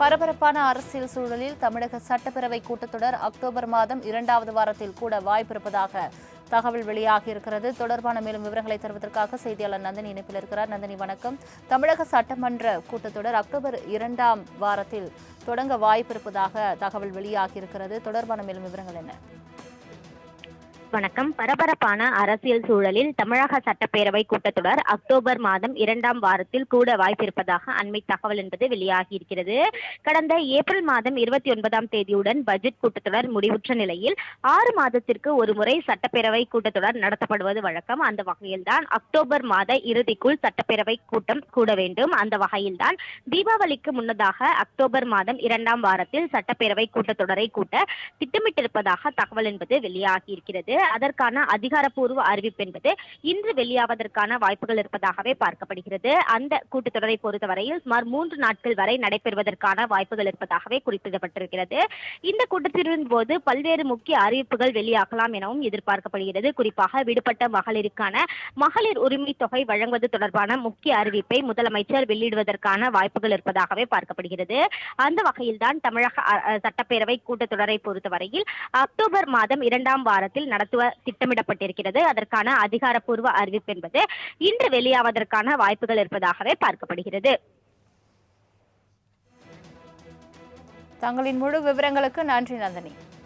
பரபரப்பான அரசியல் சூழலில் தமிழக சட்டப்பேரவை கூட்டத்தொடர் அக்டோபர் மாதம் இரண்டாவது வாரத்தில் கூட வாய்ப்பிருப்பதாக தகவல் வெளியாகியிருக்கிறது தொடர்பான மேலும் விவரங்களை தருவதற்காக செய்தியாளர் நந்தினி இணைப்பில் இருக்கிறார். நந்தினி வணக்கம். தமிழக சட்டமன்ற கூட்டத்தொடர் அக்டோபர் இரண்டாம் வாரத்தில் தொடங்க வாய்ப்பிருப்பதாக தகவல் வெளியாகியிருக்கிறது தொடர்பான மேலும் விவரங்கள் என்ன? வணக்கம். பரபரப்பான அரசியல் சூழலில் தமிழக சட்டப்பேரவை கூட்டத்தொடர் அக்டோபர் மாதம் இரண்டாம் வாரத்தில் கூட வாய்ப்பிருப்பதாக அண்மை தகவல் என்பது வெளியாகி இருக்கிறது. கடந்த ஏப்ரல் மாதம் இருபத்தி ஒன்பதாம் தேதியுடன் பட்ஜெட் கூட்டத்தொடர் முடிவுற்ற நிலையில் ஆறு மாதத்திற்கு ஒரு முறை சட்டப்பேரவை கூட்டத்தொடர் நடத்தப்படுவது வழக்கம். அந்த வகையில்தான் அக்டோபர் மாத இறுதிக்குள் சட்டப்பேரவை கூட்டம் கூட வேண்டும். அந்த வகையில்தான் தீபாவளிக்கு முன்னதாக அக்டோபர் மாதம் இரண்டாம் வாரத்தில் சட்டப்பேரவை கூட்டத்தொடரை கூட்ட திட்டமிட்டிருப்பதாக தகவல் என்பது வெளியாகி இருக்கிறது. அதற்கான அதிகாரப்பூர்வ அறிவிப்பு என்பது இன்று வெளியாவதற்கான வாய்ப்புகள் இருப்பதாகவே பார்க்கப்படுகிறது. அந்த கூட்டத்தொடரை பொறுத்தவரையில் சுமார் மூன்று நாட்கள் வரை நடைபெறுவதற்கான வாய்ப்புகள் இருப்பதாகவே குறிப்பிடப்பட்டிருக்கிறது. இந்த கூட்டத்தின் போது பல்வேறு முக்கிய அறிவிப்புகள் வெளியாகலாம் எனவும் எதிர்பார்க்கப்படுகிறது. குறிப்பாக விடுபட்ட மகளிருக்கான மகளிர் உரிமை தொகை வழங்குவது தொடர்பான முக்கிய அறிவிப்பை முதலமைச்சர் வெளியிடுவதற்கான வாய்ப்புகள் இருப்பதாகவே பார்க்கப்படுகிறது. அந்த வகையில்தான் தமிழக சட்டப்பேரவை கூட்டத்தொடரை பொறுத்தவரையில் அக்டோபர் மாதம் இரண்டாம் வாரத்தில் நடத்துவ திட்டமிடப்பட்டிருக்கிறது. அதற்கான அதிகாரப்பூர்வ அறிவிப்பு என்பது இன்று வெளியாவதற்கான வாய்ப்புகள் இருப்பதாகவே பார்க்கப்படுகிறது. தங்களின் முழு விவரங்களுக்கு நன்றி நந்தினி.